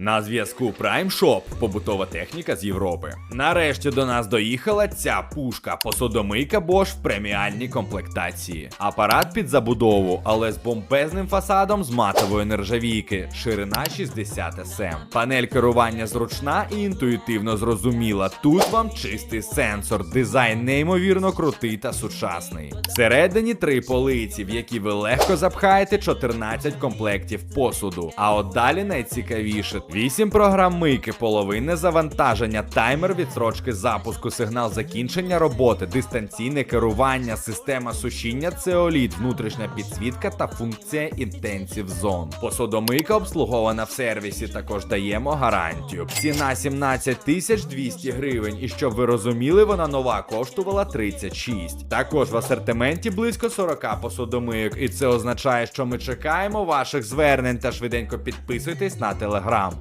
На зв'язку Prime Shop – побутова техніка з Європи. Нарешті до нас доїхала ця пушка посудомийка Bosch в преміальній комплектації. Апарат під забудову, але з бомбезним фасадом з матової нержавійки, ширина 60 см. Панель керування зручна і інтуїтивно зрозуміла. Тут вам чистий сенсор, дизайн неймовірно крутий та сучасний. Всередині три полиці, в які ви легко запхаєте 14 комплектів посуду. А от далі найцікавіше: 8 програм мийки, половинне завантаження, таймер відсрочки запуску, сигнал закінчення роботи, дистанційне керування, система сушіння, цеоліт, внутрішня підсвітка та функція інтенсів зон. Посудомийка обслугована в сервісі. Також даємо гарантію. Ціна 17 тисяч 200 гривень. І щоб ви розуміли, вона нова коштувала 36. Також в асортименті близько 40 посудомийок, і це означає, що ми чекаємо ваших звернень та швиденько підписуйтесь на телеграм.